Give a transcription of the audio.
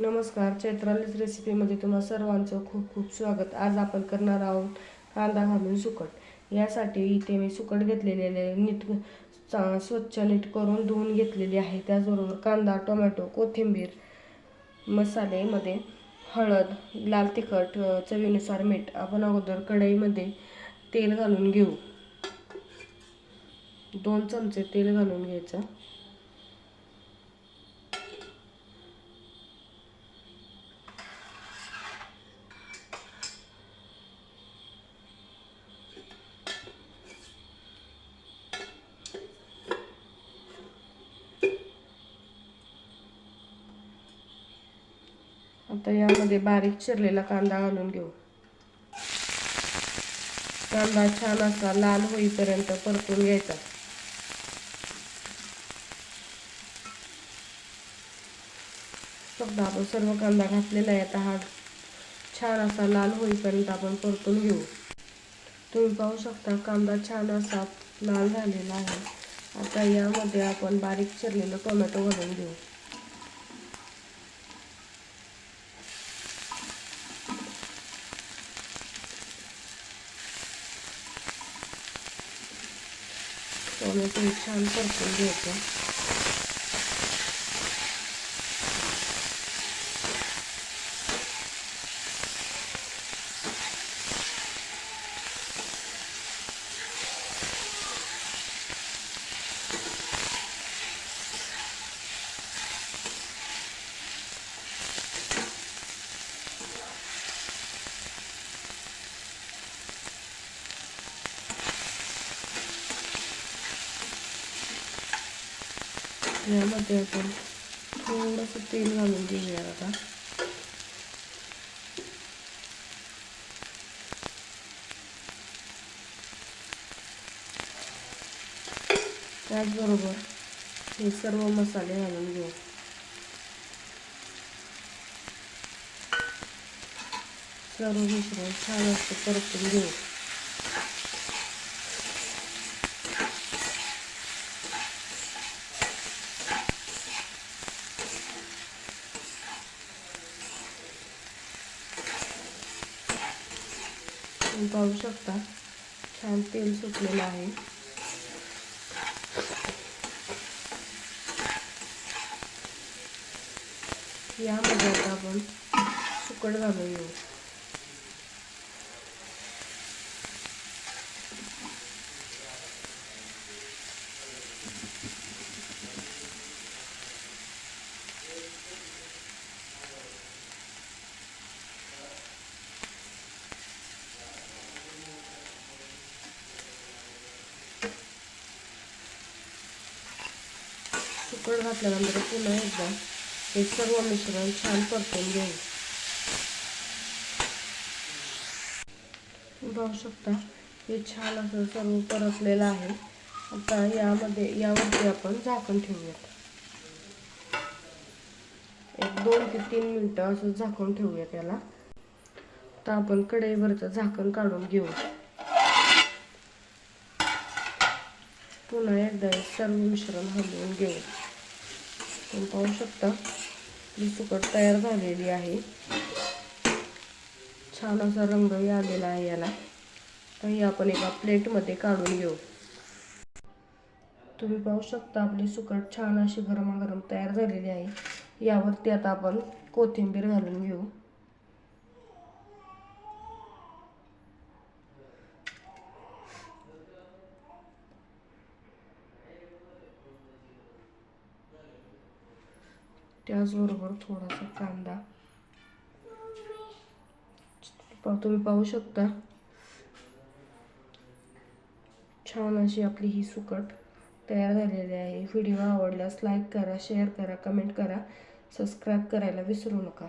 नमस्कार चैत्रालीच रेसिपीमध्ये तुम्हा सर्वांचं खूप खूप स्वागत. आज आपण करणार आहोत कांदा घालून सुकट. यासाठी इथे मी सुकट घेतलेले नीट चा- स्वच्छ नीट करून धुवून घेतलेली आहे. त्याचबरोबर कांदा टोमॅटो कोथिंबीर मसालेमध्ये हळद लाल तिखट चवीनुसार मीठ. आपण अगोदर कढईमध्ये तेल घालून घेऊ. दोन चमचे तेल घालून घ्यायचं. आता यामध्ये बारीक चिरलेला कांदा घालून घेऊ. कांदा छान असा लाल होईपर्यंत परतून घ्यायचा. आपण सर्व कांदा घातलेला आहे, आता हा छान असा लाल होईपर्यंत आपण परतून घेऊ. तुम्ही पाहू शकता कांदा छान असा लाल झालेला आहे. आता यामध्ये आपण बारीक चिरलेलं टोमॅटो घालून घेऊ. टोमॅटो छान परतून घ्यायचं यामध्ये आपण थोडंसं तेल घालून घेऊया आता. त्याचबरोबर हे सर्व मसाले घालून घेऊ. सर्व मिश्रण छान असं परतून घेऊ. तुम्ही पाहू शकता. छान तेल सुटलेलं आहे. यामध्ये आता आपण सुकट घालून येऊ सुकट घातल्यानंतर पुन्हा एकदा हे सर्व मिश्रण छान परतून घेऊ. पाहू शकता हे छान असं सर्व परतलेलं आहे. आता यामध्ये यावरती आपण झाकण ठेवूयात. एक दोन ते तीन मिनटं असं झाकून ठेवूयात याला. आता आपण कढईवरचं झाकण काढून घेऊ. पुन्हा एकदा सर्व मिश्रण हलवून घेऊ. तुम्ही पाहू शकता ही सुकट तयार झालेली आहे. छान असा रंगही आलेला आहे याला. तर ही आपण एका प्लेटमध्ये काढून घेऊ. तुम्ही पाहू शकता आपली सुकट छान अशी गरमागरम तयार झालेली आहे. यावरती आता आपण कोथिंबीर घालून घेऊ. त्याचबरोबर थोडासा कांदा. तुम्ही पाहू शकता. छान अशी आपली ही सुकट तयार झालेली आहे. व्हिडिओ आवडल्यास लाईक करा शेअर करा कमेंट करा. सबस्क्राईब करायला विसरू नका.